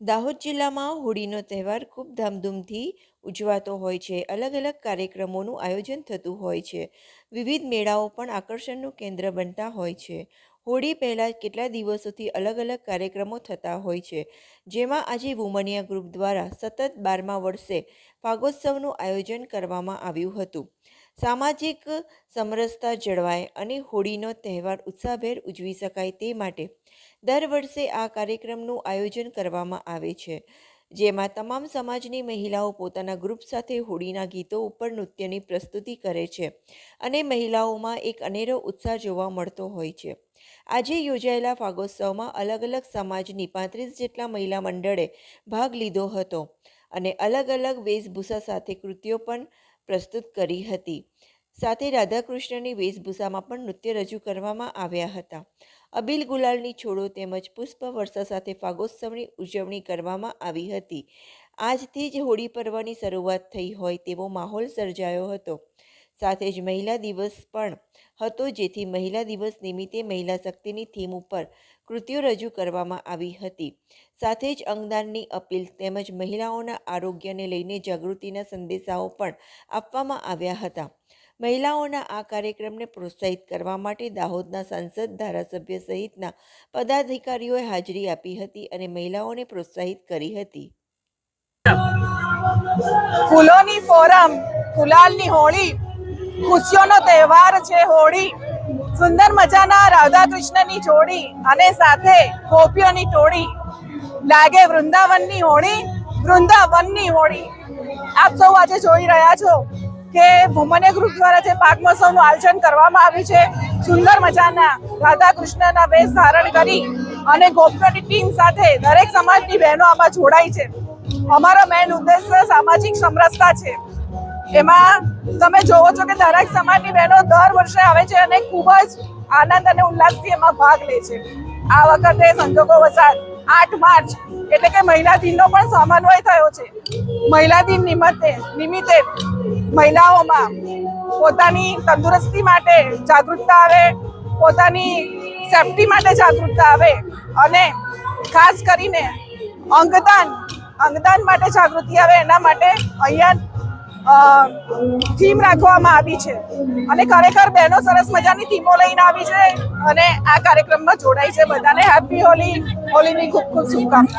દાહોદ જિલ્લામાં હોળીનો તહેવાર ખૂબ ધામધૂમથી ઉજવાતો હોય છે. અલગ અલગ કાર્યક્રમોનું આયોજન થતું હોય છે. વિવિધ મેળાઓ પણ આકર્ષણનું કેન્દ્ર બનતા હોય છે. હોળી પહેલાં કેટલા દિવસોથી અલગ અલગ કાર્યક્રમો થતા હોય છે. જેમાં આજે વુમનિયા ગ્રુપ દ્વારા સતત બારમા વર્ષે ફાગોત્સવનું આયોજન કરવામાં આવ્યું હતું. સામાજિક સમરસતા જળવાય અને હોળીનો તહેવાર ઉત્સાહભેર ઉજવી શકાય તે માટે દર વર્ષે આ કાર્યક્રમનું આયોજન કરવામાં આવે છે. જેમાં તમામ સમાજની મહિલાઓ પોતાના ગ્રુપ સાથે હોળીના ગીતો ઉપર નૃત્યની પ્રસ્તુતિ કરે છે અને મહિલાઓમાં એક અનેરો ઉત્સાહ જોવા મળતો હોય છે. આજે યોજાયેલા ફાગોત્સવમાં અલગ અલગ સમાજની પાંત્રીસ જેટલા મહિલા મંડળે ભાગ લીધો હતો અને અલગ અલગ વેશભૂષા સાથે કૃતિઓ પણ પ્રસ્તુત કરી હતી. સાથે રાધાકૃષ્ણની વેશભૂષામાં પણ નૃત્ય રજૂ કરવામાં આવ્યા હતા. અબીલ ગુલાલની છોડો તેમજ પુષ્પ વર્ષા સાથે ફાગોત્સવની ઉજવણી કરવામાં આવી હતી. આજથી જ હોળી પર્વની શરૂઆત થઈ હોય તેવો માહોલ સર્જાયો હતો. સાથે જ મહિલા દિવસ પણ હતો જેથી મહિલા દિવસ નિમિત્તે મહિલા શક્તિની થીમ ઉપર કૃતિઓ રજૂ કરવામાં આવી હતી. સાથે જ અંગદાનની અપીલ તેમજ મહિલાઓના આરોગ્યને લઈને જાગૃતિના સંદેશાઓ પણ આપવામાં આવ્યા હતા. મહિલાઓના આ કાર્યક્રમને પ્રોત્સાહિત કરવા માટે દાહોદના સાંસદ, ધારાસભ્ય સહિતના પદાધિકારીઓએ હાજરી આપી હતી અને મહિલાઓને પ્રોત્સાહિત કરી હતી. ફૂલોની ફોરમ ગુલાલની હોળી, ખુશીઓનો તહેવાર છે હોળી. સુંદર મજાના રાધા કૃષ્ણની જોડી અને સાથે ગોપીઓની ટોળી. લાગે વૃંદાવનની હોળી વૃંદાવનની હોળી. આપ સૌ આજે જોઈ રહ્યા છો. કે વુમને ગ્રુપ દ્વારા જે પાક મહોત્સવનું આયોજન કરવામાં આવ્યું છે, સુંદર મજાના રાધા કૃષ્ણના વેશ ધારણ કરી અને ગોપીઓની ટીમ સાથે દરેક સમાજની બહેનો આમાં જોડાઈ છે. અમારો મેન ઉદ્દેશ્ય સામાજિક સમરસતા છે. એમાં તમે જોવો છો કે દરેક સમાજની બહેનો દર વર્ષે આવે છે અને ખૂબ જ આનંદ અને ઉલ્લાસથી એમાં ભાગ લે છે. આ વખતે સંજોગો વસાત આઠ માર્ચ, એટલે કે મહિલા દિનનો પણ સમન્વય થયો છે. મહિલા દિન નિમિત્તે નિમિત્તે મહિલાઓમાં પોતાની તંદુરસ્તી માટે જાગૃતતા આવે, પોતાની સેફટી માટે જાગૃતતા આવે અને ખાસ કરીને અંગદાન અંગદાન માટે જાગૃતિ આવે એના માટે અહીંયા થીમ રાખવામાં આવી છે. અને ખરેખર બહેનો સરસ મજાની થીમો લઈને આવી છે અને આ કાર્યક્રમમાં જોડાય છે બધાને. હેપી હોલી હોલીની ખૂબ ખૂબ શુભકામના.